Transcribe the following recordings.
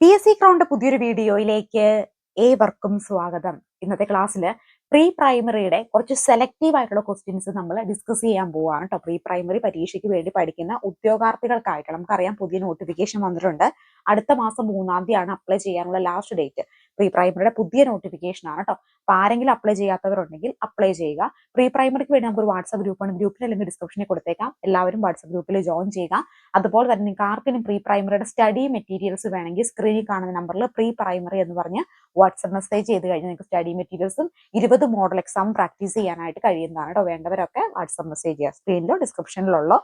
P S C crowned പുതിയൊരു വീഡിയോയിലേക്ക് ഏവർക്കും സ്വാഗതം. ഇന്നത്തെ ക്ലാസ്സിൽ പ്രീ പ്രൈമറിയുടെ കുറച്ച് സെലക്റ്റീവ് ആയിട്ടുള്ള ക്വസ്റ്റ്യൻസ് നമ്മൾ ഡിസ്കസ് ചെയ്യാൻ പോവുകയാണ് കേട്ടോ പ്രീ പ്രൈമറി പരീക്ഷയ്ക്ക് വേണ്ടി പഠിക്കുന്ന ഉദ്യോഗാർത്ഥികൾക്കായിട്ട് നമുക്കറിയാം പുതിയ നോട്ടിഫിക്കേഷൻ വന്നിട്ടുണ്ട്. അടുത്ത മാസം മൂന്നാം തീയതിയാണ് അപ്ലൈ ചെയ്യാനുള്ള ലാസ്റ്റ് ഡേറ്റ് പ്രീ പ്രൈമറിയുടെ പുതിയ നോട്ടിഫിക്കേഷൻ ആണ് കേട്ടോ അപ്പൊ ആരെങ്കിലും അപ്ലൈ ചെയ്യാത്തവരുണ്ടെങ്കിൽ അപ്ലൈ ചെയ്യുക. പ്രീ പ്രൈമറിക്ക് വേണ്ടി നമുക്ക് ഒരു വാട്സ്ആപ്പ് ഗ്രൂപ്പാണ് ഗ്രൂപ്പിൽ അല്ലെങ്കിൽ ഡിസ്ക്രിപ്ഷനിൽ കൊടുത്തേക്കാം. എല്ലാവരും വാട്സ്ആപ്പ് ഗ്രൂപ്പിൽ ജോയിൻ ചെയ്യുക. അതുപോലെ തന്നെ നിങ്ങൾക്ക് ആർക്കെങ്കിലും പ്രീ പ്രൈമറിയുടെ സ്റ്റഡി മെറ്റീരിയൽസ് വേണമെങ്കിൽ സ്ക്രീനിൽ കാണുന്ന നമ്പറിൽ പ്രീ പ്രൈമറി എന്ന് പറഞ്ഞ് വാട്സ്ആപ്പ് മെസ്സേജ് ചെയ്ത് കഴിഞ്ഞാൽ നിങ്ങൾക്ക് സ്റ്റഡി മെറ്റീരിയൽസും ഇരുപത് മോഡൽ എക്സാം പ്രാക്ടീസ് ചെയ്യാനായിട്ട് കഴിയുന്നതാണ് കേട്ടോ വേണ്ടവരൊക്കെ വാട്സ്ആപ്പ് മെസ്സേജ് ചെയ്യുക. സ്ക്രീനിലോ ഡിസ്ക്രിപ്ഷനിലുള്ള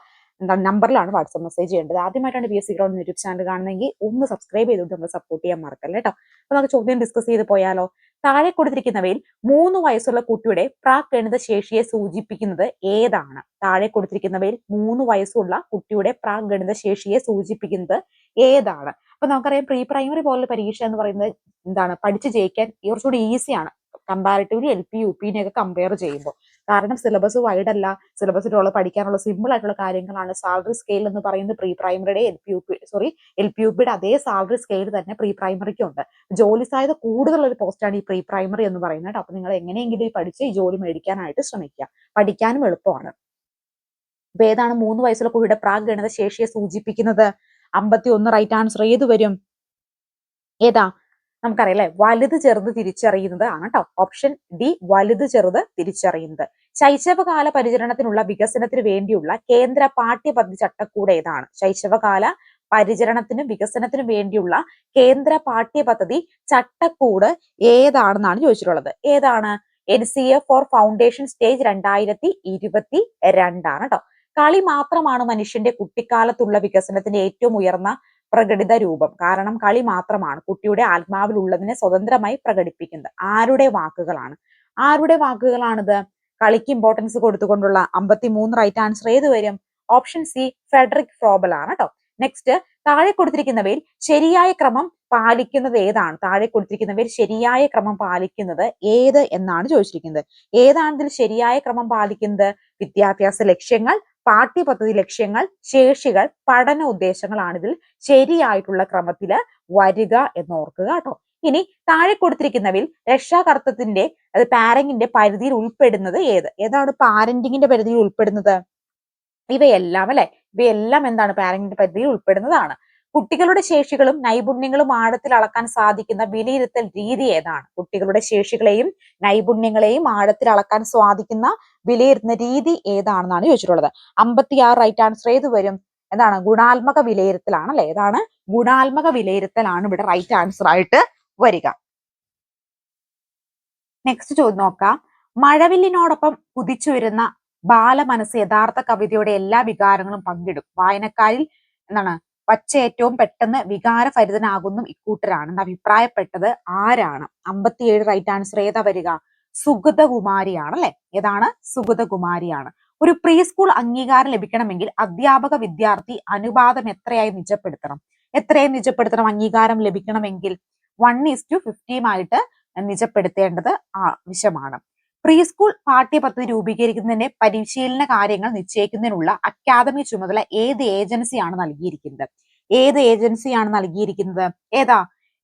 എന്താണ് നമ്പറിലാണ് വാട്സപ്പ് മെസ്സേജ് ചെയ്യേണ്ടത്. ആദ്യമായിട്ടാണ് B S C ground YouTube channel കാണുന്നെങ്കിൽ ഒന്ന് സബ്സ്ക്രൈബ് ചെയ്തുകൊണ്ട് നമ്മൾ സപ്പോർട്ട് ചെയ്യാൻ മറക്കല്ല കേട്ടോ അപ്പൊ നമുക്ക് ചോദ്യം ഡിസ്കസ് ചെയ്ത് പോയാലോ? താഴെ കൊടുത്തിരിക്കുന്നവയിൽ മൂന്ന് വയസ്സുള്ള കുട്ടിയുടെ പ്രാക് ഗണിത ശേഷിയെ സൂചിപ്പിക്കുന്നത് ഏതാണ്? താഴെ കൊടുത്തിരിക്കുന്നവയിൽ മൂന്ന് വയസ്സുള്ള കുട്ടിയുടെ പ്രാക് ഗണിത ശേഷിയെ സൂചിപ്പിക്കുന്നത് ഏതാണ്? അപ്പൊ നമുക്കറിയാം പ്രീ പ്രൈമറി പോലുള്ള പരീക്ഷ എന്ന് പറയുന്നത് എന്താണ്? പഠിച്ചു ജയിക്കാൻ കുറച്ചുകൂടി ഈസിയാണ് കമ്പാരിറ്റീവ്ലി എൽ പി യു പിന്നെയൊക്കെ കമ്പയർ ചെയ്യുമ്പോൾ. കാരണം സിലബസ് വൈഡ് അല്ല. സിലബസിലുള്ള പഠിക്കാനുള്ള സിമ്പിൾ ആയിട്ടുള്ള കാര്യങ്ങളാണ് സാലറി സ്കെയിൽ എന്ന് പറയുന്നത് pre പ്രൈമറിയുടെ L P U P sorry L P U പിയുടെ അതേ സാലറി സ്കെയിൽ തന്നെ പ്രീ പ്രൈമറിക്കും ഉണ്ട്. ജോലി സാധ്യത കൂടുതലുള്ള ഒരു പോസ്റ്റാണ് ഈ പ്രീ പ്രൈമറി എന്ന് പറയുന്നത് അപ്പൊ നിങ്ങൾ എങ്ങനെയെങ്കിലും ഈ പഠിച്ച് ഈ ജോലി മേടിക്കാനായിട്ട് ശ്രമിക്കുക. പഠിക്കാനും എളുപ്പമാണ്. അപ്പൊ ഏതാണ് മൂന്ന് വയസ്സുള്ള കുട്ടിയുടെ പ്രാഗ് ഗണിത ശേഷിയെ സൂചിപ്പിക്കുന്നത്? അമ്പത്തി ഒന്ന് റൈറ്റ് ആൻസർ ഏത് വരും? ഏതാ? നമുക്കറിയാം അല്ലെ വലുത് ചെറുത് തിരിച്ചറിയുന്നത് ആണ് കേട്ടോ ഓപ്ഷൻ ഡി വലുത് ചെറുത് തിരിച്ചറിയുന്നത്. ശൈശവകാല പരിചരണത്തിനുള്ള വികസനത്തിന് വേണ്ടിയുള്ള കേന്ദ്ര പാഠ്യപദ്ധതി ചട്ടക്കൂട് ഏതാണ്? ശൈശവകാല പരിചരണത്തിനും വികസനത്തിനും വേണ്ടിയുള്ള കേന്ദ്ര പാഠ്യപദ്ധതി ചട്ടക്കൂട് ഏതാണെന്നാണ് ചോദിച്ചിട്ടുള്ളത്. ഏതാണ്? N C A four foundation stage രണ്ടായിരത്തി ഇരുപത്തി രണ്ടാണ് കേട്ടോ കളി മാത്രമാണ് മനുഷ്യന്റെ കുട്ടിക്കാലത്തുള്ള വികസനത്തിന്റെ ഏറ്റവും ഉയർന്ന പ്രകടിത രൂപം. കാരണം കളി മാത്രമാണ്. കുട്ടിയുടെ ആത്മാവിലുള്ളതിനെ സ്വതന്ത്രമായി പ്രകടിപ്പിക്കുന്നത്. ആരുടെ വാക്കുകളാണ്? ആരുടെ വാക്കുകളാണിത്? കളിക്ക് ഇമ്പോർട്ടൻസ് കൊടുത്തുകൊണ്ടുള്ള അമ്പത്തി മൂന്ന് റൈറ്റ് ആൻസർ ഏത് വരും? ഓപ്ഷൻ സി ഫെഡറിക് ഫ്രോബൽ ആണ് കേട്ടോ നെക്സ്റ്റ് താഴെ കൊടുത്തിരിക്കുന്നവയിൽ ശരിയായ ക്രമം പാലിക്കുന്നത് ഏതാണ്? താഴെ കൊടുത്തിരിക്കുന്നവയിൽ ശരിയായ ക്രമം പാലിക്കുന്നത് ഏത് എന്നാണ് ചോദിച്ചിരിക്കുന്നത്. ഏതാണ് ഇതിൽ ശരിയായ ക്രമം പാലിക്കുന്നത്? വിദ്യാഭ്യാസ ലക്ഷ്യങ്ങൾ പാഠ്യപദ്ധതി ലക്ഷ്യങ്ങൾ ശേഷികൾ പഠന ഉദ്ദേശങ്ങളാണ് ഇതിൽ ശരിയായിട്ടുള്ള ക്രമത്തിൽ വരിക എന്ന് ഓർക്കുക കേട്ടോ. ഇനി താഴെ കൊടുത്തിരിക്കുന്നവിൽ രക്ഷാകർത്തത്തിന്റെ അത് പാരന്റിന്റെ പരിധിയിൽ ഉൾപ്പെടുന്നത് ഏത്? ഏതാണ് പാരന്റിങ്ങിന്റെ പരിധിയിൽ ഉൾപ്പെടുന്നത്? ഇവയെല്ലാം അല്ലെ? ഇവയെല്ലാം എന്താണ് പാരന്റിന്റെ പരിധിയിൽ ഉൾപ്പെടുന്നതാണ്. കുട്ടികളുടെ ശേഷികളും നൈപുണ്യങ്ങളും ആഴത്തിൽ അളക്കാൻ സാധിക്കുന്ന വിലയിരുത്തൽ രീതി ഏതാണ്? കുട്ടികളുടെ ശേഷികളെയും നൈപുണ്യങ്ങളെയും ആഴത്തിൽ അളക്കാൻ സാധിക്കുന്ന വിലയിരുത്തുന്ന രീതി ഏതാണെന്നാണ് ചോദിച്ചിട്ടുള്ളത്. അമ്പത്തിയാറ് റൈറ്റ് ആൻസർ ഏത് വരും? എന്താണ്? ഗുണാത്മക വിലയിരുത്തലാണ് അല്ലെ? ഏതാണ്? ഗുണാത്മക വിലയിരുത്തലാണ് ഇവിടെ റൈറ്റ് ആൻസർ ആയിട്ട് വരിക. നെക്സ്റ്റ് ചോദ്യം നോക്കാം. മഴവില്ലിനോടൊപ്പം കുതിച്ചു വരുന്ന മനസ്സ് യഥാർത്ഥ കവിതയുടെ എല്ലാ വികാരങ്ങളും പങ്കിടും. വായനക്കാരിൽ എന്താണ്? പച്ച ഏറ്റവും പെട്ടെന്ന് വികാരഭരിതനാകുന്നു ഇക്കൂട്ടരാണ്. എന്ന് അഭിപ്രായപ്പെട്ടത് ആരാണ്? അമ്പത്തിയേഴ് റൈറ്റ് ആൻസർ ഏതാ വരിക? സുഗതകുമാരിയാണ് അല്ലെ ഏതാണ്? സുഗതകുമാരിയാണ്. ഒരു പ്രീ സ്കൂൾ അംഗീകാരം ലഭിക്കണമെങ്കിൽ അധ്യാപക വിദ്യാർത്ഥി അനുപാതം എത്രയായി നിജപ്പെടുത്തണം? എത്രയായി നിജപ്പെടുത്തണം? അംഗീകാരം ലഭിക്കണമെങ്കിൽ വൺ ഈസ് ടു ഫിഫ്റ്റിയുമായിട്ട് നിജപ്പെടുത്തേണ്ടത് ആവശ്യമാണ്. പ്രീ സ്കൂൾ പാഠ്യപദ്ധതി രൂപീകരിക്കുന്നതിന്റെ പരിശീലന കാര്യങ്ങൾ നിശ്ചയിക്കുന്നതിനുള്ള അക്കാദമി ചുമതല ഏത് ഏജൻസിയാണ് നൽകിയിരിക്കുന്നത്? ഏത് ഏജൻസിയാണ് നൽകിയിരിക്കുന്നത്? ഏതാ?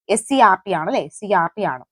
എസ് സി ആർ ടി ആണ്. അല്ലെ സി ആർ ടി ആണ്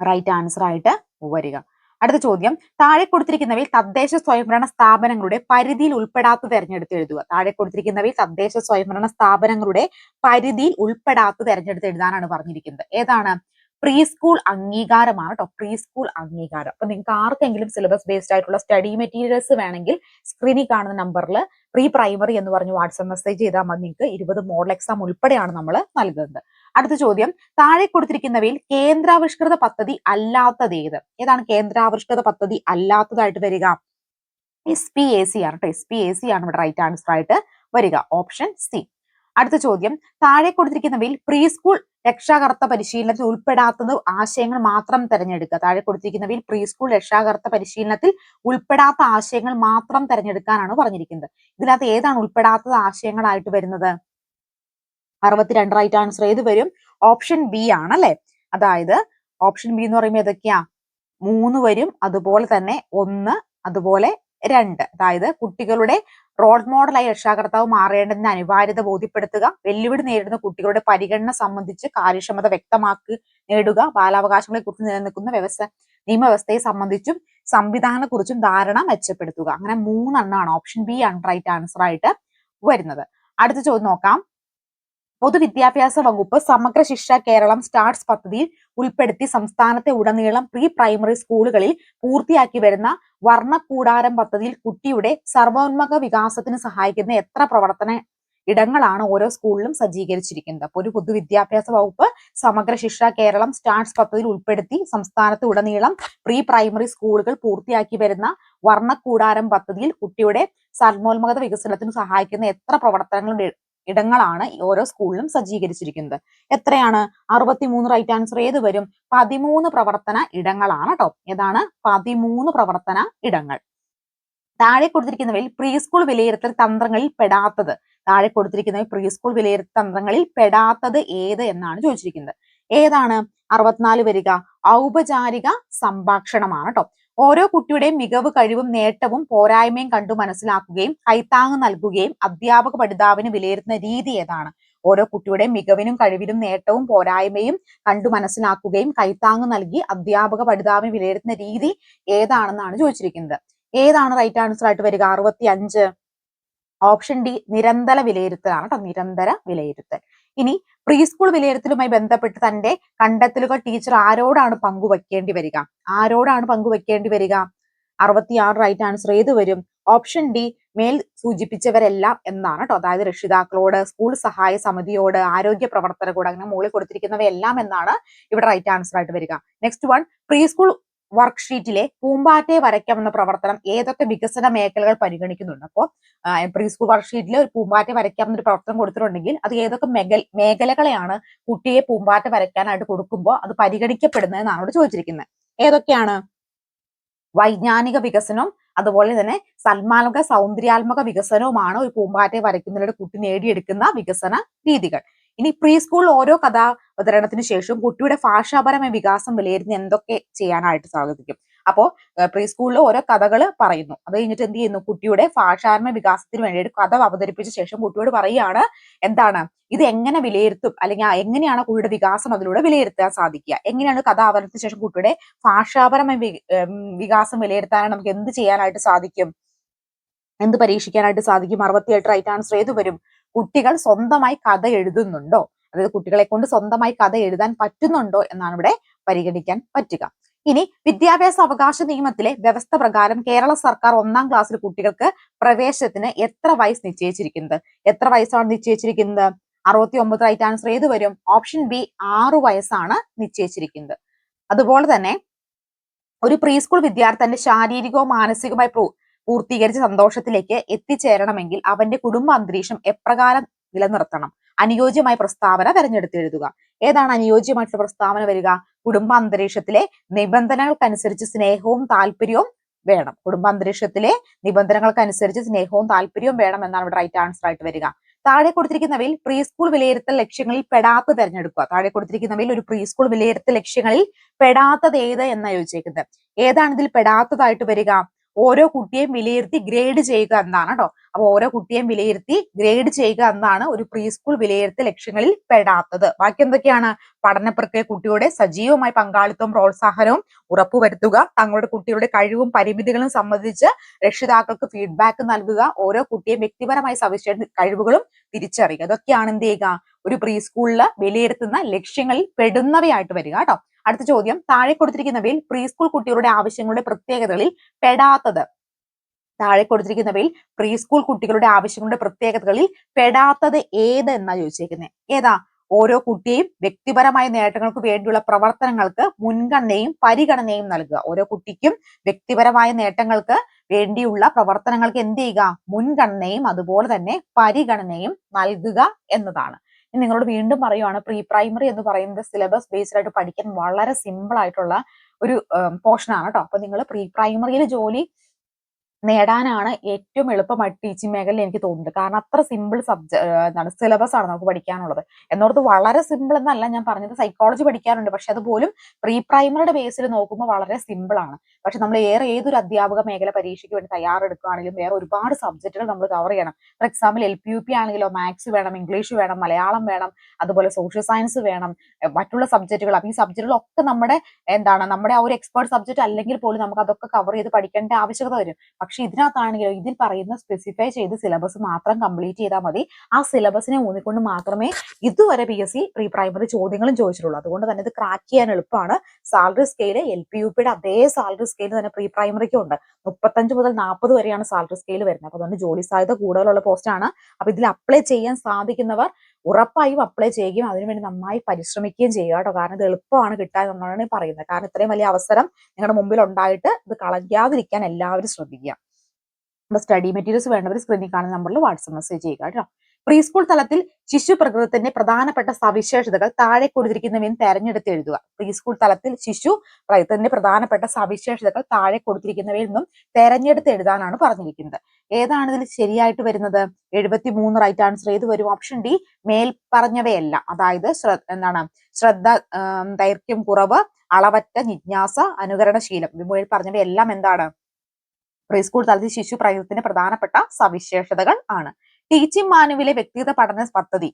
റൈറ്റ് ആൻസർ ആയിട്ട് വരിക. അടുത്ത ചോദ്യം. താഴെ കൊടുത്തിരിക്കുന്നവയിൽ തദ്ദേശ സ്വയംഭരണ സ്ഥാപനങ്ങളുടെ പരിധിയിൽ ഉൾപ്പെടാത്ത തെരഞ്ഞെടുത്ത് എഴുതുക. താഴെ കൊടുത്തിരിക്കുന്നവയിൽ തദ്ദേശ സ്വയംഭരണ സ്ഥാപനങ്ങളുടെ പരിധിയിൽ ഉൾപ്പെടാത്ത തെരഞ്ഞെടുത്ത് എഴുതാനാണ് പറഞ്ഞിരിക്കുന്നത്. ഏതാണ്? പ്രീ സ്കൂൾ അംഗീകാരമാണ് കേട്ടോ പ്രീ സ്കൂൾ അംഗീകാരം. അപ്പൊ നിങ്ങൾക്ക് ആർക്കെങ്കിലും സിലബസ് ബേസ്ഡ് ആയിട്ടുള്ള സ്റ്റഡി മെറ്റീരിയൽസ് വേണമെങ്കിൽ സ്ക്രീനിൽ കാണുന്ന നമ്പറിൽ പ്രീ പ്രൈമറി എന്ന് പറഞ്ഞ് വാട്സ്ആപ്പ് മെസ്സേജ് ചെയ്താൽ മതി. നിങ്ങൾക്ക് ഇരുപത് മോഡൽ എക്സാം ഉൾപ്പെടെയാണ് നമ്മൾ നൽകുന്നത്. അടുത്ത ചോദ്യം. താഴെ കൊടുത്തിരിക്കുന്നവയിൽ കേന്ദ്രാവിഷ്കൃത പദ്ധതി അല്ലാത്തത് ഏത്? ഏതാണ് കേന്ദ്രാവിഷ്കൃത പദ്ധതി അല്ലാത്തതായിട്ട് വരിക? എസ് പി എ സി ആണ് കേട്ടോ എസ് പി എ സി ആണ് ഇവിടെ റൈറ്റ് ആൻസർ ആയിട്ട് വരിക. ഓപ്ഷൻ സി അടുത്ത ചോദ്യം. താഴെ കൊടുത്തിരിക്കുന്നവയിൽ പ്രീ സ്കൂൾ രക്ഷാകർത്ത പരിശീലനത്തിൽ ഉൾപ്പെടാത്തത് ആശയങ്ങൾ മാത്രം തിരഞ്ഞെടുക്കുക. താഴെ കൊടുത്തിരിക്കുന്നവയിൽ പ്രീ സ്കൂൾ രക്ഷാകർത്ത പരിശീലനത്തിൽ ഉൾപ്പെടാത്ത ആശയങ്ങൾ മാത്രം തിരഞ്ഞെടുക്കാനാണ് പറഞ്ഞിരിക്കുന്നത്. ഇതിനകത്ത് ഏതാണ് ഉൾപ്പെടാത്തത് ആശയങ്ങളായിട്ട് വരുന്നത്? അറുപത്തിരണ്ട് റൈറ്റ് ആൻസർ ഏത് വരും? ഓപ്ഷൻ ബി ആണല്ലേ? അതായത് ഓപ്ഷൻ ബി എന്ന് പറയുമ്പോൾ ഏതൊക്കെയാ? മൂന്ന് വരും അതുപോലെ തന്നെ ഒന്ന് അതുപോലെ രണ്ട്. അതായത് കുട്ടികളുടെ റോൾ മോഡലായി രക്ഷാകർത്താവ് മാറേണ്ടതിന്റെ അനിവാര്യത ബോധ്യപ്പെടുത്തുക വെല്ലുവിളി നേരിടുന്ന കുട്ടികളുടെ പരിഗണന സംബന്ധിച്ച് കാര്യക്ഷമത വ്യക്തമാക്കി നേടുക ബാലാവകാശങ്ങളെ കുറിച്ച് നിലനിൽക്കുന്ന വ്യവസ്ഥ നിയമവ്യവസ്ഥയെ സംബന്ധിച്ചും സംവിധാനത്തെ കുറിച്ചും ധാരണ മെച്ചപ്പെടുത്തുക. അങ്ങനെ മൂന്നെണ്ണമാണ് ഓപ്ഷൻ ബി ആണ് റൈറ്റ് ആൻസർ ആയിട്ട് വരുന്നത്. അടുത്ത ചോദ്യം നോക്കാം. പൊതുവിദ്യാഭ്യാസ വകുപ്പ് സമഗ്ര ശിക്ഷ കേരളം സ്റ്റാർട്സ് പദ്ധതിയിൽ ഉൾപ്പെടുത്തി സംസ്ഥാനത്തെ ഉടനീളം പ്രീ പ്രൈമറി സ്കൂളുകളിൽ പൂർത്തിയാക്കി വരുന്ന വർണക്കൂടാരം പദ്ധതിയിൽ കുട്ടിയുടെ സർവോന്മുഖ വികാസത്തിന് സഹായിക്കുന്ന എത്ര പ്രവർത്തന ഇടങ്ങളാണ് ഓരോ സ്കൂളിലും സജ്ജീകരിച്ചിരിക്കുന്നത്. അപ്പോൾ ഒരു പൊതുവിദ്യാഭ്യാസ വകുപ്പ് സമഗ്ര ശിക്ഷ കേരളം സ്റ്റാർട്സ് പദ്ധതിയിൽ ഉൾപ്പെടുത്തി സംസ്ഥാനത്ത് ഉടനീളം പ്രീ പ്രൈമറി സ്കൂളുകൾ പൂർത്തിയാക്കി വരുന്ന വർണക്കൂടാരം പദ്ധതിയിൽ കുട്ടിയുടെ സർവോന്മുഖത വികസനത്തിന് സഹായിക്കുന്ന എത്ര പ്രവർത്തനങ്ങളുടെ ഇടങ്ങളാണ് ഓരോ സ്കൂളിലും സജ്ജീകരിച്ചിരിക്കുന്നത്. എത്രയാണ്? അറുപത്തിമൂന്ന് റൈറ്റ് ആൻസർ ഏത് വരും? പതിമൂന്ന് പ്രവർത്തന ഇടങ്ങളാണ് കേട്ടോ ഏതാണ്? പതിമൂന്ന് പ്രവർത്തന ഇടങ്ങൾ. താഴെ കൊടുത്തിരിക്കുന്നവയിൽ പ്രീ സ്കൂൾ വിലയിരുത്തൽ തന്ത്രങ്ങളിൽ പെടാത്തത്. താഴെ കൊടുത്തിരിക്കുന്നവയിൽ പ്രീ സ്കൂൾ വിലയിരുത്തൽ തന്ത്രങ്ങളിൽ പെടാത്തത് ഏത് എന്നാണ് ചോദിച്ചിരിക്കുന്നത്. ഏതാണ്? അറുപത്തിനാല് വരിക. ഔപചാരിക സംഭാഷണമാണ് കേട്ടോ ഓരോ കുട്ടിയുടെയും മികവ് കഴിവും നേട്ടവും പോരായ്മയും കണ്ടു മനസ്സിലാക്കുകയും കൈത്താങ് നൽകുകയും അധ്യാപക പഠിതാവിന് വിലയിരുത്തുന്ന രീതി ഏതാണ്? ഓരോ കുട്ടിയുടെയും മികവിനും കഴിവിനും നേട്ടവും പോരായ്മയും കണ്ടു മനസ്സിലാക്കുകയും കൈത്താങ് നൽകി അധ്യാപക പഠിതാവിന് വിലയിരുത്തുന്ന രീതി ഏതാണെന്നാണ് ചോദിച്ചിരിക്കുന്നത്. ഏതാണ് റൈറ്റ് ആൻസർ ആയിട്ട് വരിക? അറുപത്തി അഞ്ച് ഓപ്ഷൻ ഡി നിരന്തര വിലയിരുത്തലാണ് കേട്ടോ നിരന്തര വിലയിരുത്തൽ. ഇനി പ്രീ സ്കൂൾ വിലയിരുത്തലുമായി ബന്ധപ്പെട്ട് തന്റെ കണ്ടെത്തലുകൾ ടീച്ചർ ആരോടാണ് പങ്കുവെക്കേണ്ടി വരിക? ആരോടാണ് പങ്കുവെക്കേണ്ടി വരിക? അറുപത്തിയാറ് റൈറ്റ് ആൻസർ ഏത് വരും? ഓപ്ഷൻ ഡി മേൽ സൂചിപ്പിച്ചവരെല്ലാം എന്നാണ് കേട്ടോ അതായത് രക്ഷിതാക്കളോട് സ്കൂൾ സഹായ സമിതിയോട് ആരോഗ്യ പ്രവർത്തകരോട് അങ്ങനെ മുകളിൽ കൊടുത്തിരിക്കുന്നവയെല്ലാം എന്നാണ് ഇവിടെ റൈറ്റ് ആൻസർ ആയിട്ട് വരിക. നെക്സ്റ്റ് വൺ പ്രീ സ്കൂൾ വർക്ക്ഷീറ്റിലെ പൂമ്പാറ്റയെ വരയ്ക്കാമെന്ന പ്രവർത്തനം ഏതൊക്കെ വികസന മേഖലകൾ പരിഗണിക്കുന്നുണ്ട്? അപ്പോൾ പ്രീ സ്കൂൾ വർക്ക്ഷീറ്റിൽ ഒരു പൂമ്പാറ്റ വരയ്ക്കാം എന്നൊരു പ്രവർത്തനം കൊടുത്തിട്ടുണ്ടെങ്കിൽ അത് ഏതൊക്കെ മേഖല മേഖലകളെയാണ് കുട്ടിയെ പൂമ്പാറ്റ വരയ്ക്കാനായിട്ട് കൊടുക്കുമ്പോൾ അത് പരിഗണിക്കപ്പെടുന്നതെന്നാണ് ഇവിടെ ചോദിച്ചിരിക്കുന്നത്. ഏതൊക്കെയാണ്? വൈജ്ഞാനിക വികസനം അതുപോലെ തന്നെ സൽമാത്മക സൗന്ദര്യാത്മക വികസനവുമാണ് ഒരു പൂമ്പാറ്റയെ വരയ്ക്കുന്നതിലൂടെ കുട്ടി നേടിയെടുക്കുന്ന വികസന രീതികൾ. ഇനി പ്രീ സ്കൂളിൽ ഓരോ കഥാവതരണത്തിന് ശേഷം കുട്ടിയുടെ ഭാഷാപരമായ വികാസം വിലയിരുത്തി എന്തൊക്കെ ചെയ്യാനായിട്ട് സാധിക്കും. അപ്പോ പ്രീ സ്കൂളിൽ ഓരോ കഥകൾ പറയുന്നു. അത് കഴിഞ്ഞിട്ട് എന്ത് ചെയ്യുന്നു? കുട്ടിയുടെ ഭാഷാപരമായ വികാസത്തിന് വേണ്ടിയിട്ട് കഥ അവതരിപ്പിച്ച ശേഷം കുട്ടിയോട് പറയുകയാണ് എന്താണ്? ഇത് എങ്ങനെ വിലയിരുത്തും? അല്ലെങ്കിൽ എങ്ങനെയാണ് കുട്ടിയുടെ വികാസം അതിലൂടെ വിലയിരുത്താൻ സാധിക്കുക? എങ്ങനെയാണ് കഥ അവതരണത്തിന് ശേഷം കുട്ടിയുടെ ഭാഷാപരമായ വികാസം വിലയിരുത്താനാണ് നമുക്ക് എന്ത് ചെയ്യാനായിട്ട് സാധിക്കും? എന്ത് പരീക്ഷിക്കാനായിട്ട് സാധിക്കും? അറുപത്തിയെട്ട് റൈറ്റ് ആൻസർ ഏത് വരും? കുട്ടികൾ സ്വന്തമായി കഥ എഴുതുന്നുണ്ടോ? അതായത് കുട്ടികളെ കൊണ്ട് സ്വന്തമായി കഥ എഴുതാൻ പറ്റുന്നുണ്ടോ എന്നാണ് ഇവിടെ പരിഗണിക്കാൻ പറ്റുക. ഇനി വിദ്യാഭ്യാസ അവകാശ നിയമത്തിലെ വ്യവസ്ഥ പ്രകാരം കേരള സർക്കാർ ഒന്നാം ക്ലാസ്സിൽ കുട്ടികൾക്ക് പ്രവേശനത്തിന് എത്ര വയസ്സ് നിശ്ചയിച്ചിരിക്കുന്നത്? എത്ര വയസ്സാണ് നിശ്ചയിച്ചിരിക്കുന്നത്? അറുപത്തി ഒമ്പത് റൈറ്റ് ആൻസർ ഏത് വരും? ഓപ്ഷൻ ബി ആറു വയസ്സാണ് നിശ്ചയിച്ചിരിക്കുന്നത്. അതുപോലെ തന്നെ ഒരു പ്രീ സ്കൂൾ വിദ്യാർത്ഥി തന്റെ ശാരീരികവും മാനസികവുമായി പൂർത്തീകരിച്ച സന്തോഷത്തിലേക്ക് എത്തിച്ചേരണമെങ്കിൽ അവന്റെ കുടുംബ അന്തരീക്ഷം എപ്രകാരം നിലനിർത്തണം. അനുയോജ്യമായ പ്രസ്താവന തെരഞ്ഞെടുത്ത് എഴുതുക ഏതാണ് അനുയോജ്യമായിട്ടുള്ള പ്രസ്താവന വരിക? കുടുംബ അന്തരീക്ഷത്തിലെ നിബന്ധനകൾക്കനുസരിച്ച് സ്നേഹവും താല്പര്യവും വേണം. കുടുംബ അന്തരീക്ഷത്തിലെ നിബന്ധനകൾക്കനുസരിച്ച് സ്നേഹവും താല്പര്യവും വേണം എന്നാണ് ഇവിടെ റൈറ്റ് ആൻസർ ആയിട്ട് വരിക. താഴെ കൊടുത്തിരിക്കുന്നവയിൽ പ്രീ സ്കൂൾ വിലയിരുത്തൽ ലക്ഷ്യങ്ങളിൽ പെടാത്ത തിരഞ്ഞെടുക്കുക. താഴെ കൊടുത്തിരിക്കുന്നവയിൽ ഒരു പ്രീ സ്കൂൾ വിലയിരുത്തൽ ലക്ഷ്യങ്ങളിൽ പെടാത്തത് ഏത് എന്നാണ് ചോദിച്ചേക്കുന്നത്. ഏതാണ് ഇതിൽ പെടാത്തതായിട്ട് വരിക? ഓരോ കുട്ടിയെയും വിലയിരുത്തി ഗ്രേഡ് ചെയ്യുക എന്നാണ് കേട്ടോ അപ്പൊ ഓരോ കുട്ടിയെയും വിലയിരുത്തി ഗ്രേഡ് ചെയ്യുക എന്നാണ് ഒരു പ്രീ സ്കൂൾ വിലയിരുത്തൽ ലക്ഷ്യങ്ങളിൽ പെടാത്തത്. ബാക്കി എന്തൊക്കെയാണ്? പഠന പ്രക്രിയ കുട്ടിയുടെ സജീവമായ പങ്കാളിത്തവും പ്രോത്സാഹനവും ഉറപ്പുവരുത്തുക തങ്ങളുടെ കുട്ടികളുടെ കഴിവും പരിമിതികളും സംബന്ധിച്ച് രക്ഷിതാക്കൾക്ക് ഫീഡ്ബാക്ക് നൽകുക ഓരോ കുട്ടിയെയും വ്യക്തിപരമായ സവിശേഷ കഴിവുകളും തിരിച്ചറിയുക. ഇതൊക്കെയാണ് എന്ത് ചെയ്യുക? ഒരു പ്രീ സ്കൂളിൽ വിലയിരുത്തുന്ന ലക്ഷ്യങ്ങളിൽ പെടുന്നവയായിട്ട് വരിക കേട്ടോ. അടുത്ത ചോദ്യം. താഴെ കൊടുത്തിരിക്കുന്നവയിൽ പ്രീ സ്കൂൾ കുട്ടികളുടെ ആവശ്യങ്ങളുടെ പ്രത്യേകതകളിൽ പെടാത്തത്. താഴെ കൊടുത്തിരിക്കുന്നവയിൽ പ്രീ സ്കൂൾ കുട്ടികളുടെ ആവശ്യങ്ങളുടെ പ്രത്യേകതകളിൽ പെടാത്തത് ഏത് എന്നാ ചോദിച്ചേക്കുന്നത് ഏതാ? ഓരോ കുട്ടിയെയും വ്യക്തിപരമായ നേട്ടങ്ങൾക്ക് വേണ്ടിയുള്ള പ്രവർത്തനങ്ങൾക്ക് മുൻഗണനയും പരിഗണനയും നൽകുക. ഓരോ കുട്ടിക്കും വ്യക്തിപരമായ നേട്ടങ്ങൾക്ക് വേണ്ടിയുള്ള പ്രവർത്തനങ്ങൾക്ക് എന്ത് ചെയ്യുക? മുൻഗണനയും അതുപോലെ തന്നെ പരിഗണനയും നൽകുക എന്നതാണ്. നിങ്ങളോട് വീണ്ടും പറയുവാണ് പ്രീ പ്രൈമറി എന്ന് പറയുന്നത് സിലബസ് ബേസ്ഡ് ആയിട്ട് പഠിക്കാൻ വളരെ സിമ്പിൾ ആയിട്ടുള്ള ഒരു പോർഷൻ ആണ് കേട്ടോ അപ്പൊ നിങ്ങൾ പ്രീ പ്രൈമറിയിൽ ജോലി നേടാനാണ് ഏറ്റവും എളുപ്പമായിട്ട് ടീച്ചിങ് മേഖലയിൽ എനിക്ക് തോന്നുന്നത്. കാരണം അത്ര സിമ്പിൾ സബ്ജക്ട് എന്താണ് സിലബസ് ആണ് നമുക്ക് പഠിക്കാനുള്ളത്. എന്നോർത്ത് വളരെ സിമ്പിൾ എന്നല്ല ഞാൻ പറഞ്ഞത്. സൈക്കോളജി പഠിക്കാനുണ്ട് പക്ഷെ അതുപോലും പ്രീ പ്രൈമറിയുടെ ബേസിൽ നോക്കുമ്പോൾ വളരെ സിമ്പിൾ ആണ്. പക്ഷെ നമ്മൾ ഏറെ ഏതൊരു അധ്യാപക മേഖല പരീക്ഷയ്ക്ക് വേണ്ടി തയ്യാറെടുക്കുകയാണെങ്കിലും വേറെ ഒരുപാട് സബ്ജക്റ്റുകൾ നമ്മൾ കവർ ചെയ്യണം. For example L P U P ആണെങ്കിലോ മാത്സ് വേണം ഇംഗ്ലീഷ് വേണം മലയാളം വേണം അതുപോലെ സോഷ്യൽ സയൻസ് വേണം മറ്റുള്ള സബ്ജക്റ്റുകൾ അപ്പം ഈ സബ്ജക്റ്റുകളൊക്കെ നമ്മുടെ എന്താണ് നമ്മുടെ ആ ഒരു എക്സ്പേർട്ട് സബ്ജക്റ്റ് അല്ലെങ്കിൽ പോലും നമുക്ക് അതൊക്കെ കവർ ചെയ്ത് പഠിക്കേണ്ട ആവശ്യകത വരും. പക്ഷെ ഇതിനകത്താണെങ്കിലോ ഇതിൽ പറയുന്ന സ്പെസിഫൈ ചെയ്ത് സിലബസ് മാത്രം കംപ്ലീറ്റ് ചെയ്താൽ മതി. ആ സിലബസിനെ ഊന്നിക്കൊണ്ട് മാത്രമേ ഇതുവരെ P S C pre primary ചോദ്യങ്ങളും ചോദിച്ചിട്ടുള്ളൂ. അതുകൊണ്ട് തന്നെ ഇത് ക്രാക്ക് ചെയ്യാൻ എളുപ്പമാണ്. Salary scale L P U പിയുടെ അതേ സാലറി സ്കെയിൽ തന്നെ പ്രീ പ്രൈമറിക്കും ഉണ്ട്. മുപ്പത്തഞ്ച് മുതൽ നാൽപ്പത് വരെയാണ് സാലറി സ്കെയിൽ വരുന്നത്. അപ്പൊ അതുകൊണ്ട് ജോലി സാധ്യത കൂടുതലുള്ള പോസ്റ്റാണ് അപ്പൊ ഇതിൽ അപ്ലൈ ചെയ്യാൻ സാധിക്കുന്നവർ ഉറപ്പായും അപ്ലൈ ചെയ്യുകയും അതിനുവേണ്ടി നന്നായി പരിശ്രമിക്കുകയും ചെയ്യുക കേട്ടോ. കാരണം ഇത് എളുപ്പമാണ് കിട്ടാൻ നമ്മളാണ് പറയുന്നത്. കാരണം ഇത്രയും വലിയ അവസരം നിങ്ങളുടെ മുമ്പിൽ ഉണ്ടായിട്ട് ഇത് കളയാതിരിക്കാൻ എല്ലാവരും ശ്രദ്ധിക്കുക. നമ്മുടെ സ്റ്റഡി മെറ്റീരിയൽസ് വേണ്ടവർ സ്ക്രീനിൽ കാണുന്ന നമ്പറിൽ വാട്സപ്പ് മെസ്സേജ് ചെയ്യുക കേട്ടോ. പ്രീ സ്കൂൾ തലത്തിൽ ശിശു പ്രകൃതത്തിന്റെ പ്രധാനപ്പെട്ട സവിശേഷതകൾ താഴെ കൊടുത്തിരിക്കുന്നവയും തെരഞ്ഞെടുത്ത് എഴുതുക. പ്രീ സ്കൂൾ തലത്തിൽ ശിശു പ്രകൃതത്തിന്റെ പ്രധാനപ്പെട്ട സവിശേഷതകൾ താഴെ കൊടുത്തിരിക്കുന്നവയിൽ നിന്നും തെരഞ്ഞെടുത്ത് എഴുതാനാണ് പറഞ്ഞിരിക്കുന്നത്. ഏതാണ് ഇതിൽ ശരിയായിട്ട് വരുന്നത്? എഴുപത്തി മൂന്ന് റൈറ്റ് ആൻസർ ഏത് വരും? ഓപ്ഷൻ ഡി മേൽ പറഞ്ഞവയല്ല അതായത് എന്താണ്? ശ്രദ്ധ ദൈർഘ്യം കുറവ് അളവറ്റ ജിജ്ഞാസ അനുകരണശീലം. മുകളിൽ പറഞ്ഞവയെല്ലാം എന്താണ്? പ്രീ സ്കൂൾ തലത്തിൽ ശിശു പ്രകൃതത്തിന്റെ പ്രധാനപ്പെട്ട സവിശേഷതകൾ ആണ്. ടീച്ചിങ് മാനുവിലെ വ്യക്തിഗത പഠന പദ്ധതി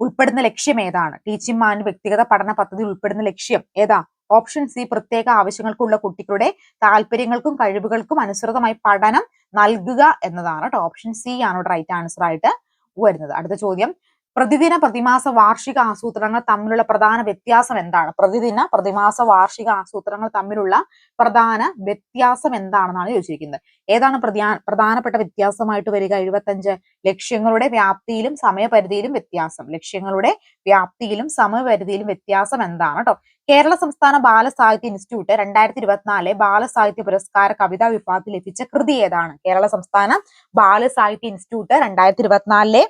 ഉൾപ്പെടുന്ന ലക്ഷ്യം ഏതാണ്? ടീച്ചിങ് മാനു വ്യക്തിഗത പഠന പദ്ധതി ഉൾപ്പെടുന്ന ലക്ഷ്യം ഏതാ? ഓപ്ഷൻ സി പ്രത്യേക ആവശ്യങ്ങൾക്കുള്ള കുട്ടികളുടെ താല്പര്യങ്ങൾക്കും കഴിവുകൾക്കും അനുസൃതമായി പഠനം നൽകുക എന്നതാണ് ഓപ്ഷൻ സി ആണ് റൈറ്റ് ആൻസർ ആയിട്ട് വരുന്നത്. അടുത്ത ചോദ്യം പ്രതിദിന പ്രതിമാസ വാർഷിക ആസൂത്രണങ്ങൾ തമ്മിലുള്ള പ്രധാന വ്യത്യാസം എന്താണ്? പ്രതിദിന പ്രതിമാസ വാർഷിക ആസൂത്രണങ്ങൾ തമ്മിലുള്ള പ്രധാന വ്യത്യാസം എന്താണെന്നാണ് ചോദിച്ചിരിക്കുന്നത്. ഏതാണ് പ്രധാനപ്പെട്ട വ്യത്യാസമായിട്ട് വരിക? എഴുപത്തഞ്ച് ലക്ഷ്യങ്ങളുടെ വ്യാപ്തിയിലും സമയപരിധിയിലും വ്യത്യാസം. ലക്ഷ്യങ്ങളുടെ വ്യാപ്തിയിലും സമയപരിധിയിലും വ്യത്യാസം എന്താണ് കേട്ടോ കേരള സംസ്ഥാന ബാലസാഹിത്യ ഇൻസ്റ്റിറ്റ്യൂട്ട് രണ്ടായിരത്തി ഇരുപത്തിനാല് ബാലസാഹിത്യ പുരസ്കാര കവിതാ വിഭാഗത്തിൽ ലഭിച്ച കൃതി ഏതാണ്? കേരള സംസ്ഥാന ബാലസാഹിത്യ ഇൻസ്റ്റിറ്റ്യൂട്ട് രണ്ടായിരത്തി ഇരുപത്തിനാലിലെ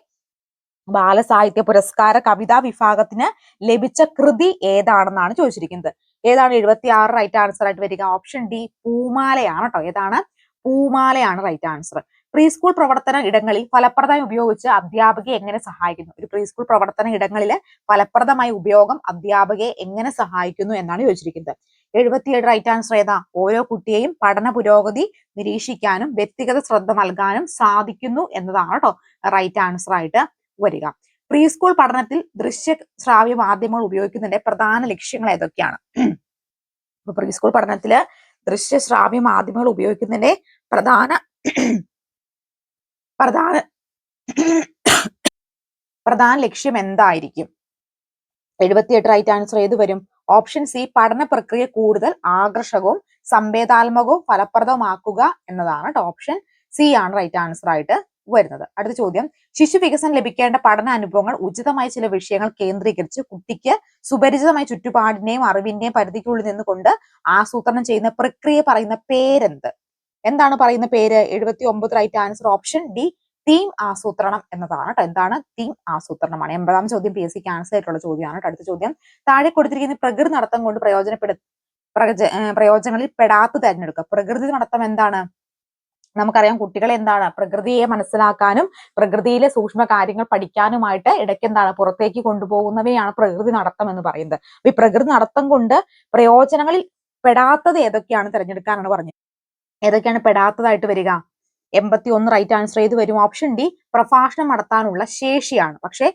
ബാലസാഹിത്യ പുരസ്കാര കവിതാ വിഭാഗത്തിന് ലഭിച്ച കൃതി ഏതാണെന്നാണ് ചോദിച്ചിരിക്കുന്നത്. ഏതാണ് എഴുപത്തി ആറ് റൈറ്റ് ആൻസർ ആയിട്ട് വരിക? ഓപ്ഷൻ ഡി പൂമാലയാണ് കേട്ടോ ഏതാണ്? പൂമാലയാണ് റൈറ്റ് ആൻസർ പ്രീ സ്കൂൾ പ്രവർത്തന ഇടങ്ങളിൽ ഫലപ്രദമായി ഉപയോഗിച്ച് അധ്യാപകയെ എങ്ങനെ സഹായിക്കുന്നു? ഒരു പ്രീ സ്കൂൾ പ്രവർത്തന ഇടങ്ങളിൽ ഫലപ്രദമായ ഉപയോഗം അധ്യാപകയെ എങ്ങനെ സഹായിക്കുന്നു എന്നാണ് ചോദിച്ചിരിക്കുന്നത്. എഴുപത്തിയേഴ് റൈറ്റ് ആൻസർ ഏതാ? ഓരോ കുട്ടിയെയും പഠന പുരോഗതി നിരീക്ഷിക്കാനും വ്യക്തിഗത ശ്രദ്ധ നൽകാനും സാധിക്കുന്നു എന്നതാണ് കേട്ടോ റൈറ്റ് ആൻസർ ആയിട്ട്. വരിക. പ്രീ സ്കൂൾ പഠനത്തിൽ ദൃശ്യ ശ്രാവ്യ മാധ്യമങ്ങൾ ഉപയോഗിക്കുന്നതിന്റെ പ്രധാന ലക്ഷ്യങ്ങൾ ഏതൊക്കെയാണ്? പ്രീ സ്കൂൾ പഠനത്തിൽ ദൃശ്യ ശ്രാവ്യ മാധ്യമങ്ങൾ ഉപയോഗിക്കുന്നതിന്റെ പ്രധാന പ്രധാന പ്രധാന ലക്ഷ്യം എന്തായിരിക്കും? എഴുപത്തിയെട്ട് റൈറ്റ് ആൻസർ ഏത് വരും? ഓപ്ഷൻ സി പഠന പ്രക്രിയ കൂടുതൽ ആകർഷകവും സംവേദാത്മകവും ഫലപ്രദമാക്കുക എന്നതാണ് ഓപ്ഷൻ. സി ആണ് റൈറ്റ് ആൻസർ ആയിട്ട് വരുന്നത്. അടുത്ത ചോദ്യം. ശിശു വികസനം ലഭിക്കേണ്ട പഠന അനുഭവങ്ങൾ ഉചിതമായ ചില വിഷയങ്ങൾ കേന്ദ്രീകരിച്ച് കുട്ടിക്ക് സുപരിചിതമായ ചുറ്റുപാടിന്റെയും അറിവിന്റെയും പരിധിക്കുള്ളിൽ നിന്നുകൊണ്ട് ആസൂത്രണം ചെയ്യുന്ന പ്രക്രിയ പറയുന്ന പേരെന്ത്? എന്താണ് പറയുന്ന പേര്? എഴുപത്തി ഒമ്പത് right answer option D theme ആസൂത്രണം എന്നതാണ് കേട്ടോ എന്താണ്? തീം ആസൂത്രണമാണ്. എൺപതാം ചോദ്യം പി എസ് സിക്ക് ആൻസർ ആയിട്ടുള്ള ചോദ്യമാണ്. അടുത്ത ചോദ്യം. താഴെ കൊടുത്തിരിക്കുന്ന പ്രകൃതി നടത്തം കൊണ്ട് പ്രയോജനപ്പെടു പ്രയോജനങ്ങളിൽ പെടാത്ത തിരഞ്ഞെടുക്കുക. പ്രകൃതി നടത്തം എന്താണ്? നമുക്കറിയാം കുട്ടികൾ എന്താണ് പ്രകൃതിയെ മനസ്സിലാക്കാനും പ്രകൃതിയിലെ സൂക്ഷ്മ കാര്യങ്ങൾ പഠിക്കാനുമായിട്ട് ഇടയ്ക്ക് എന്താണ് പുറത്തേക്ക് കൊണ്ടുപോകുന്നവയാണ് പ്രകൃതി നടത്തം എന്ന് പറയുന്നത്. അപ്പൊ ഈ പ്രകൃതി നടത്തം കൊണ്ട് പ്രയോജനങ്ങളിൽ പെടാത്തത് ഏതൊക്കെയാണ് തിരഞ്ഞെടുക്കാനാണ് പറഞ്ഞത്. ഏതൊക്കെയാണ് പെടാത്തതായിട്ട് വരിക? എൺപത്തി ഒന്ന് റൈറ്റ് ആൻസർ ചെയ്ത് വരും. ഓപ്ഷൻ ഡി പ്രഭാഷണം നടത്താനുള്ള ശേഷിയാണ്. പക്ഷേ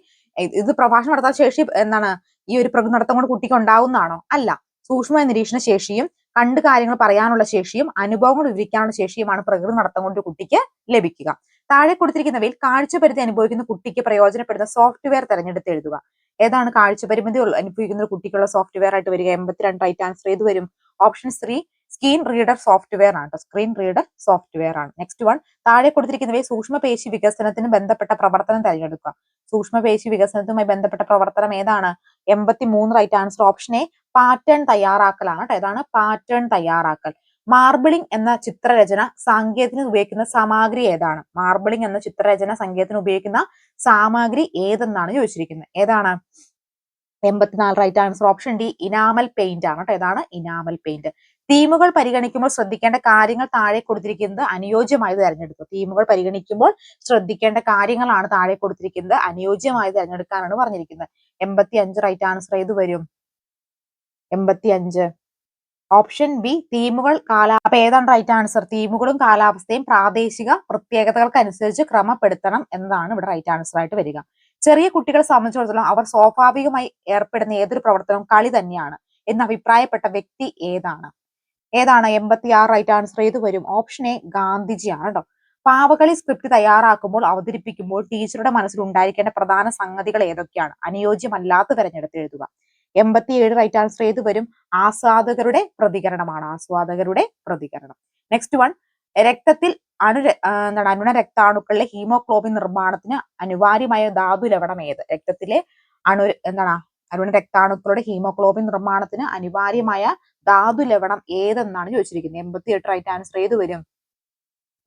ഇത് പ്രഭാഷണം നടത്താൻ ശേഷി എന്താണ്? ഈ ഒരു പ്രകൃതി നടത്തം കൊണ്ട് കുട്ടിക്ക് ഉണ്ടാവുന്നതാണോ? അല്ല. സൂക്ഷ്മ നിരീക്ഷണ ശേഷിയും കണ്ട് കാര്യങ്ങൾ പറയാനുള്ള ശേഷിയും അനുഭവങ്ങൾ വിവരിക്കാനുള്ള ശേഷിയുമാണ് പ്രകൃതി നടത്തം കൊണ്ട് കുട്ടിക്ക് ലഭിക്കുക. താഴെ കൊടുത്തിരിക്കുന്നവയിൽ കാഴ്ചപരിധി അനുഭവിക്കുന്ന കുട്ടിക്ക് പ്രയോജനപ്പെടുന്ന സോഫ്റ്റ്വെയർ തെരഞ്ഞെടുത്ത് എഴുതുക. ഏതാണ് കാഴ്ചപരിമിതി അനുഭവിക്കുന്ന കുട്ടിക്കുള്ള സോഫ്റ്റ്വെയർ ആയിട്ട് വരിക. എൺപത്തിരണ്ട് റൈറ്റ് ആൻസർ ഏത് വരും? Option three screen reader software ആണ് കേട്ടോ. സ്ക്രീൻ റീഡർ സോഫ്റ്റ്വെയർ ആണ്. നെക്സ്റ്റ് വൺ താഴെ കൊടുത്തിരിക്കുന്നവയെ സൂക്ഷ്മപേശി വികസനത്തിന് ബന്ധപ്പെട്ട പ്രവർത്തനം തിരഞ്ഞെടുക്കുക. സൂക്ഷ്മപേശി വികസനത്തുമായി ബന്ധപ്പെട്ട പ്രവർത്തനം ഏതാണ്? എൺപത്തി മൂന്ന് right answer option A pattern തയ്യാറാക്കലാണ് കേട്ടോ. ഏതാണ് പാറ്റേൺ തയ്യാറാക്കൽ. മാർബിളിംഗ് എന്ന ചിത്രരചന സാങ്കേതികത്തിന് ഉപയോഗിക്കുന്ന സാമഗ്രി ഏതാണ്? മാർബിളിംഗ് എന്ന ചിത്രരചന സംഗീതത്തിന് ഉപയോഗിക്കുന്ന സാമഗ്രി ഏതെന്നാണ് ചോദിച്ചിരിക്കുന്നത്. ഏതാണ്? എൺപത്തിനാല് right answer option D enamel paint ആണ് കേട്ടോ. ഏതാണ് ഇനാമൽ പെയിന്റ് തീമുകൾ പരിഗണിക്കുമ്പോൾ ശ്രദ്ധിക്കേണ്ട കാര്യങ്ങൾ താഴെ കൊടുത്തിരിക്കുന്നത് അനുയോജ്യമായത് തിരഞ്ഞെടുക്കുക തീമുകൾ പരിഗണിക്കുമ്പോൾ ശ്രദ്ധിക്കേണ്ട കാര്യങ്ങളാണ് താഴെ കൊടുത്തിരിക്കുന്നത് അനുയോജ്യമായത് തിരഞ്ഞെടുക്കാനാണ് പറഞ്ഞിരിക്കുന്നത്. എൺപത്തി അഞ്ച് റൈറ്റ് ആൻസർ ഏത് വരും? എൺപത്തി അഞ്ച് ഓപ്ഷൻ ബി തീമുകൾ കാലാ അപ്പൊ ഏതാണ് റൈറ്റ് ആൻസർ തീമുകളും കാലാവസ്ഥയും പ്രാദേശിക പ്രത്യേകതകൾക്കനുസരിച്ച് ക്രമപ്പെടുത്തണം എന്നതാണ് ഇവിടെ റൈറ്റ് ആൻസർ ആയിട്ട് വരിക. ചെറിയ കുട്ടികളെ സംബന്ധിച്ചിടത്തോളം അവർ സ്വാഭാവികമായി ഏർപ്പെടുന്ന ഏതൊരു പ്രവർത്തനവും കളി തന്നെയാണ്. എന്ന് അഭിപ്രായപ്പെട്ട വ്യക്തി ഏതാണ്? ഏതാണ് എൺപത്തി ആറ് റൈറ്റ് ആൻസർ ഏത് വരും? ഓപ്ഷൻ എ ഗാന്ധിജിയാണ് കേട്ടോ പാവകളി സ്ക്രിപ്റ്റ് തയ്യാറാക്കുമ്പോൾ അവതരിപ്പിക്കുമ്പോൾ ടീച്ചറുടെ മനസ്സിൽ ഉണ്ടായിരിക്കേണ്ട പ്രധാന സംഗതികൾ ഏതൊക്കെയാണ്? അനുയോജ്യമല്ലാത്ത തിരഞ്ഞെടുത്ത് എഴുതുക. എൺപത്തിയേഴ് റൈറ്റ് ആൻസർ ഏത് വരും? ആസ്വാദകരുടെ പ്രതികരണമാണ്. ആസ്വാദകരുടെ പ്രതികരണം. നെക്സ്റ്റ് വൺ രക്തത്തിൽ അണു എന്താണ് അനുണ രക്താണുക്കളിലെ ഹീമോഗ്ലോബിൻ നിർമ്മാണത്തിന് അനിവാര്യമായ ധാതു ലവണം ഏത്? രക്തത്തിലെ അണു എന്താണ്? അരുണ രക്താണുക്കളുടെ ഹീമോഗ്ലോബിൻ നിർമ്മാണത്തിന് അനിവാര്യമായ ധാതു ലവണം ഏതെന്നാണ് ചോദിച്ചിരിക്കുന്നത്. എൺപത്തി എട്ട് റൈറ്റ് ആൻസർ ഏത് വരും?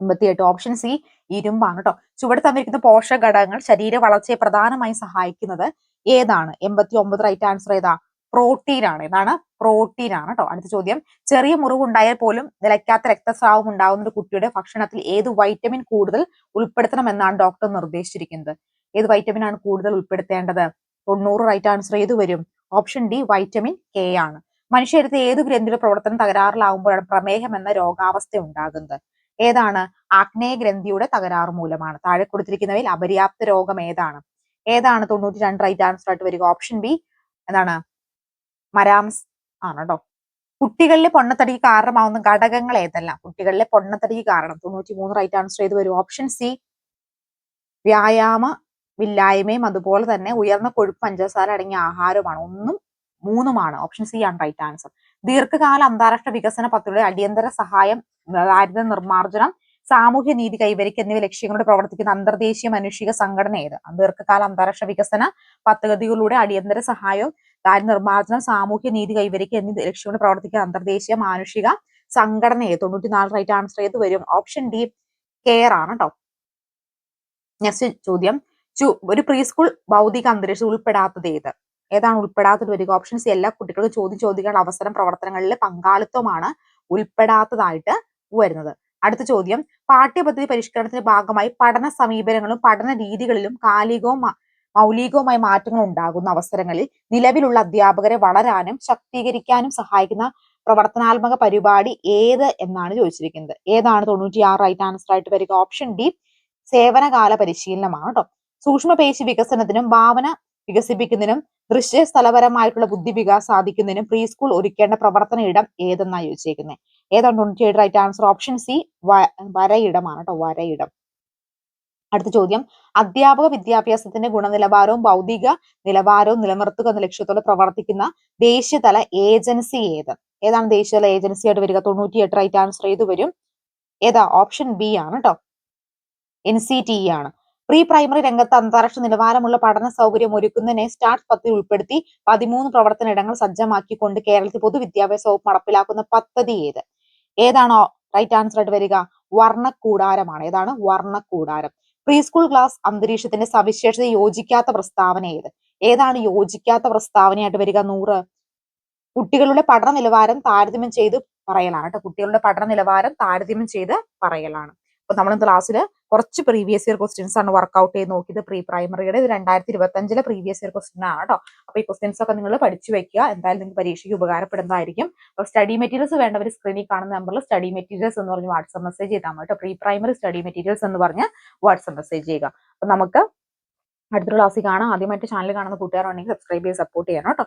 എൺപത്തി എട്ട് ഓപ്ഷൻ സി ഇരുമ്പാണ് കേട്ടോ ചുവടെ തന്നിരിക്കുന്ന പോഷക ഘടകങ്ങൾ ശരീര വളർച്ചയെ പ്രധാനമായും സഹായിക്കുന്നത് ഏതാണ്? എൺപത്തി ഒമ്പത് റൈറ്റ് ആൻസർ ഏതാ? പ്രോട്ടീൻ ആണ്. ഏതാണ്? പ്രോട്ടീൻ ആണ് കേട്ടോ അടുത്ത ചോദ്യം. ചെറിയ മുറിവുണ്ടായാൽ പോലും നിലയ്ക്കാത്ത രക്തസ്രാവം ഉണ്ടാകുന്ന ഒരു കുട്ടിയുടെ ഭക്ഷണത്തിൽ ഏത് വൈറ്റമിൻ കൂടുതൽ ഉൾപ്പെടുത്തണമെന്നാണ് ഡോക്ടർ നിർദ്ദേശിച്ചിരിക്കുന്നത്. ഏത് വൈറ്റമിൻ ആണ് കൂടുതൽ ഉൾപ്പെടുത്തേണ്ടത്? തൊണ്ണൂറ് റൈറ്റ് ആൻസർ ഏത് വരും? ഓപ്ഷൻ ഡി വൈറ്റമിൻ കെ ആണ്. മനുഷ്യരുടെ ഏത് ഗ്രന്ഥിയുടെ പ്രവർത്തനം തകരാറിലാവുമ്പോഴാണ് പ്രമേഹം എന്ന രോഗാവസ്ഥ ഉണ്ടാകുന്നത്. ഏതാണ്? ആഗ്നേയ ഗ്രന്ഥിയുടെ തകരാറ് മൂലമാണ്. താഴെ കൊടുത്തിരിക്കുന്നവയിൽ അപര്യാപ്ത രോഗം ഏതാണ്? ഏതാണ്? തൊണ്ണൂറ്റി രണ്ട് റൈറ്റ് ആൻസർ ആയിട്ട് വരിക. ഓപ്ഷൻ ബി എന്താണ്? മരാംസ് ആണ് കേട്ടോ കുട്ടികളിലെ പൊണ്ണത്തടിക്ക് കാരണമാവുന്ന ഘടകങ്ങൾ ഏതെല്ലാം? കുട്ടികളിലെ പൊണ്ണത്തടിക്ക് കാരണം. തൊണ്ണൂറ്റി മൂന്ന് റൈറ്റ് ആൻസർ ചെയ്ത് വരും. ഓപ്ഷൻ സി വ്യായാമ ഇല്ലായ്മയും അതുപോലെ തന്നെ ഉയർന്ന കൊഴുപ്പ് പഞ്ചസാര അടങ്ങിയ ആഹാരവുമാണ്. ഒന്നും മൂന്നുമാണ്. ഓപ്ഷൻ സി ആണ് റൈറ്റ് ആൻസർ ദീർഘകാല അന്താരാഷ്ട്ര വികസന പദ്ധതിയുടെ അടിയന്തര സഹായം ദാരിദ്ര്യ നിർമ്മാർജനം സാമൂഹ്യ നീതി കൈവരിക്കുക എന്നിവ ലക്ഷ്യങ്ങളോട് പ്രവർത്തിക്കുന്ന അന്തർദേശീയ മനുഷിക സംഘടന ഏത്? ദീർഘകാല അന്താരാഷ്ട്ര വികസന പദ്ധതികളിലൂടെ അടിയന്തര സഹായവും ദാരിദ്ര്യ നിർമ്മാർജനം സാമൂഹ്യ നീതി കൈവരിക്കുക എന്നീ ലക്ഷ്യങ്ങളോട് പ്രവർത്തിക്കുന്ന അന്തർദേശീയ മാനുഷിക സംഘടന ഏത്? തൊണ്ണൂറ്റിനാല് റൈറ്റ് ആൻസർ ഏത് വരും? ഓപ്ഷൻ ഡി കെയർ ആണ് കേട്ടോ നെക്സ്റ്റ് ചോദ്യം. ഒരു പ്രീ സ്കൂൾ ഭൗതിക അന്തരീക്ഷം ഉൾപ്പെടാത്തത് ഏത്? ഏതാണ് ഉൾപ്പെടാത്തത് വരിക? ഓപ്ഷൻസ് എല്ലാ കുട്ടികൾക്കും ചോദ്യം ചോദിക്കാനുള്ള അവസരം പ്രവർത്തനങ്ങളിൽ പങ്കാളിത്തമാണ് ഉൾപ്പെടാത്തതായിട്ട് വരുന്നത്. അടുത്ത ചോദ്യം. പാഠ്യപദ്ധതി പരിഷ്കരണത്തിന്റെ ഭാഗമായി പഠന സമീപനങ്ങളും പഠന രീതികളിലും കാലികവും മൗലികവുമായ മാറ്റങ്ങൾ ഉണ്ടാകുന്ന അവസരങ്ങളിൽ നിലവിലുള്ള അധ്യാപകരെ വളരാനും ശക്തീകരിക്കാനും സഹായിക്കുന്ന പ്രവർത്തനാത്മക പരിപാടി ഏത് എന്നാണ് ചോദിച്ചിരിക്കുന്നത്. ഏതാണ് തൊണ്ണൂറ്റിയാറ് റൈറ്റ് ആൻസർ ആയിട്ട് വരിക? ഓപ്ഷൻ ഡി സേവനകാല പരിശീലനമാണ് കേട്ടോ സൂക്ഷ്മപേശി വികസനത്തിനും ഭാവന വികസിപ്പിക്കുന്നതിനും ദൃശ്യ സ്ഥലപരമായിട്ടുള്ള ബുദ്ധി വികാസം സാധിക്കുന്നതിനും പ്രീ സ്കൂൾ ഒരുക്കേണ്ട പ്രവർത്തന ഇടം ഏതെന്നാണ് ചോദിച്ചേക്കുന്നത് ഏതാണ് eight right answer option C വരയിടമാണ് കേട്ടോ വരയിടം. അടുത്ത ചോദ്യം. അധ്യാപക വിദ്യാഭ്യാസത്തിന്റെ ഗുണനിലവാരവും ഭൗതിക നിലവാരവും നിലനിർത്തുക എന്ന ലക്ഷ്യത്തോടെ പ്രവർത്തിക്കുന്ന ദേശീയതല ഏജൻസി ഏത്? ഏതാണ് ദേശീയതല ഏജൻസി ആയിട്ട് വരിക? തൊണ്ണൂറ്റി എട്ട് റൈറ്റ് ആൻസർ ഏത് വരും. ഏതാ? ഓപ്ഷൻ ബി ആണ് കേട്ടോ. എൻ സി ടി ആണ്. പ്രീ പ്രൈമറി രംഗത്ത് അന്താരാഷ്ട്ര നിലവാരമുള്ള പഠന സൗകര്യം ഒരുക്കുന്നതിനെ സ്റ്റാർട്ട് പദ്ധതി ഉൾപ്പെടുത്തി പതിമൂന്ന് പ്രവർത്തന ഇടങ്ങൾ സജ്ജമാക്കിക്കൊണ്ട് കേരളത്തിൽ പൊതുവിദ്യാഭ്യാസ വകുപ്പ് നടപ്പിലാക്കുന്ന പദ്ധതി ഏത്? ഏതാണോ റൈറ്റ് ആൻസർ ആയിട്ട് വരിക? വർണക്കൂടാരമാണ്. ഏതാണ്? വർണക്കൂടാരം. പ്രീ സ്കൂൾ ക്ലാസ് അന്തരീക്ഷത്തിന്റെ സവിശേഷത യോജിക്കാത്ത പ്രസ്താവന ഏത്? ഏതാണ് യോജിക്കാത്ത പ്രസ്താവനയായിട്ട് വരിക? നൂറ്. കുട്ടികളുടെ പഠന നിലവാരം താരതമ്യം ചെയ്ത് പറയലാണ് കേട്ടോ. കുട്ടികളുടെ പഠന നിലവാരം താരതമ്യം ചെയ്ത് പറയലാണ്. അപ്പൊ നമ്മൾ ക്ലാസ്സിൽ കുറച്ച് പ്രീവിയസ് ഇയർ ക്വസ്റ്റ്യൻസ് ആണ് വർക്ക്ഔട്ട് ചെയ്ത് നോക്കിയത്. പ്രീ പ്രൈമറിയുടെ ഇത് രണ്ടായിരത്തി ഇരുപത്തി അഞ്ചിലെ പ്രീവിയസ് ഇയർ ക്വസ്റ്റ്യൻ ആണ് കേട്ടോ അപ്പൊ ഈ ക്വസ്റ്റ്യൻസ് ഒക്കെ നിങ്ങൾ പഠിച്ചു വെക്കുക എന്തായാലും നിങ്ങൾക്ക് പരീക്ഷയ്ക്ക് ഉപകാരപ്പെടുന്നതായിരിക്കും. അപ്പൊ സ്റ്റഡി മെറ്റീരിയൽസ് വേണ്ടവർ സ്ക്രീനിൽ കാണുന്ന നമ്പറിൽ സ്റ്റഡി മെറ്റീരിയൽസ് എന്ന് പറഞ്ഞ് വാട്സ്ആപ്പ് മെസ്സേജ് ചെയ്താൽ കേട്ടോ പ്രീ പ്രൈമറി സ്റ്റഡി മെറ്റീരിയൽസ് എന്ന് പറഞ്ഞ് വാട്സ്ആപ്പ് മെസ്സേജ് ചെയ്യുക. അപ്പൊ നമുക്ക് അടുത്ത ക്ലാസ്സിൽ കാണാം. ആദ്യമായിട്ട് ചാനൽ കാണുന്ന കൂട്ടുകാരുണ്ടെങ്കിൽ സബ്സ്ക്രൈബ് ചെയ്ത് സപ്പോർട്ട് ചെയ്യണം കേട്ടോ